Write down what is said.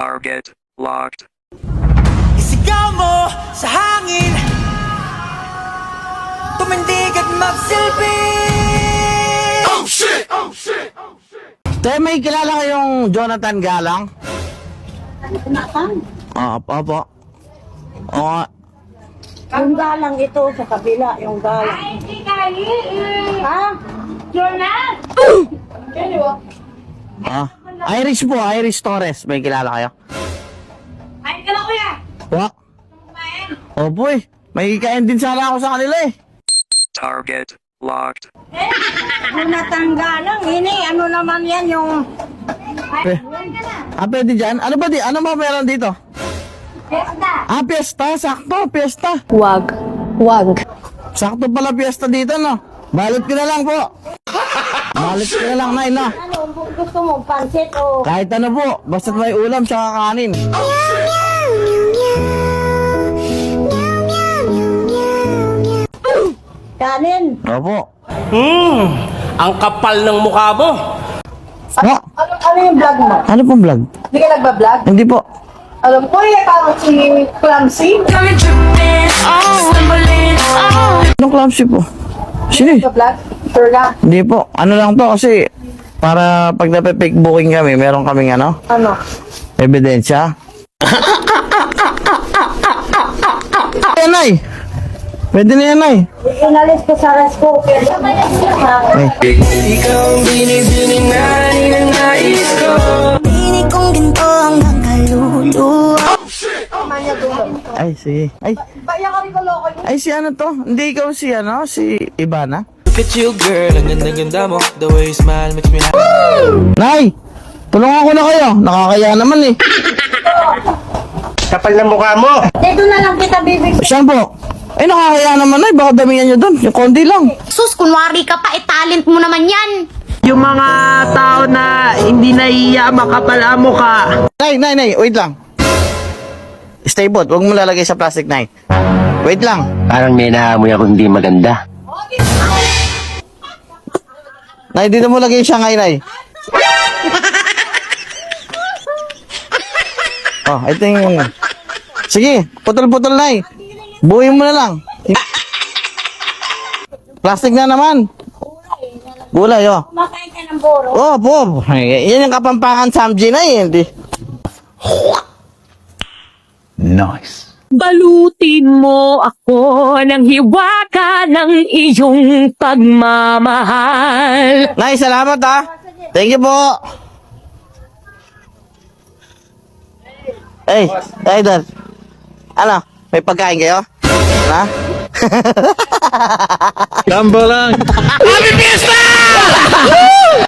Target locked. Isigaw mo sa hangin Tumindig at magsilbi Te, may kilala kayong Jonathan Galang? Ah, opo. Oo nga. Yung galang ito sa kabila, yung galang. Ha? Ah. Iris po, Iris Torres. May kilala kayo? Ay, ka na kuya! Wa? Opo eh. May kain din sana ako sa kanila eh. Target locked. Jonathan galang, ini, ano naman yan yung... Pe. Ah, pwede dyan? Ano ba di? Ano ba meron dito? Ah, piyesta. Sakto, piyesta. Wag. Wag. Sakto pala piyesta dito, no? Balot ko na lang po. Balot ko na lang, Nay, no? Ano, gusto mo, pansit o... Kahit ano po, basta't may ulam tsaka kanin. Kanin. Opo. Ang kapal ng mukha mo. Wa? Ano, ano yung vlog mo? Ano pong vlog? Hindi ka nagbablog? Hindi po. Alam ko, eh, parang si Clumsy. Anong clumsy po? Sino? Nagbablog? Sure ka? Hindi po. Ano lang to kasi para pag nape-fake booking kami, meron kaming ano, Ano? ebidensya. Yan ay! Pwede na yan ay! Inalis ko sa rice cooker. Ay. Ikaw ang binibining na ninanais ko Pinig kong ginto hanggang kaluluwa Ay, sige. Ay, Bayan ka rin ko loko ay si ano to? Hindi ikaw si ano? Si Ivana? Look at you girl, ang ganda-ganda mo The way you smile makes me happy Nay! Tulungan ko na kayo. Nakakaya naman eh. Kapal ng mukha mo. Dito na lang kita bibig. Saan po? Ay, nakakaya naman ay. Baka damihan nyo doon. Yung konti lang. Sus, kunwari ka pa, eh, talent mo naman yan. Yung mga tao na hindi nahiya makapal ang mukha. Nay, nay, nay. Wait lang. Stay put. Huwag mo lalagay sa plastic, nay. Wait lang. Parang may naamoy ako hindi maganda. Nay, dito mo lagay yung Shanghai, nay. oh, ito yung... Sige, putol-putol, nay. Buuin mo na lang. Plastic na naman. Gulay, oh. Makain ka ng boro. Oh, po. Yan yung kapampangan Samji na eh. Hindi. Balutin mo ako ng hiwaga ng iyong pagmamahal. Nay, salamat ha. Thank you po. Hey, Idol. Ano? May pagkain kayo? Ha? Gambo lang.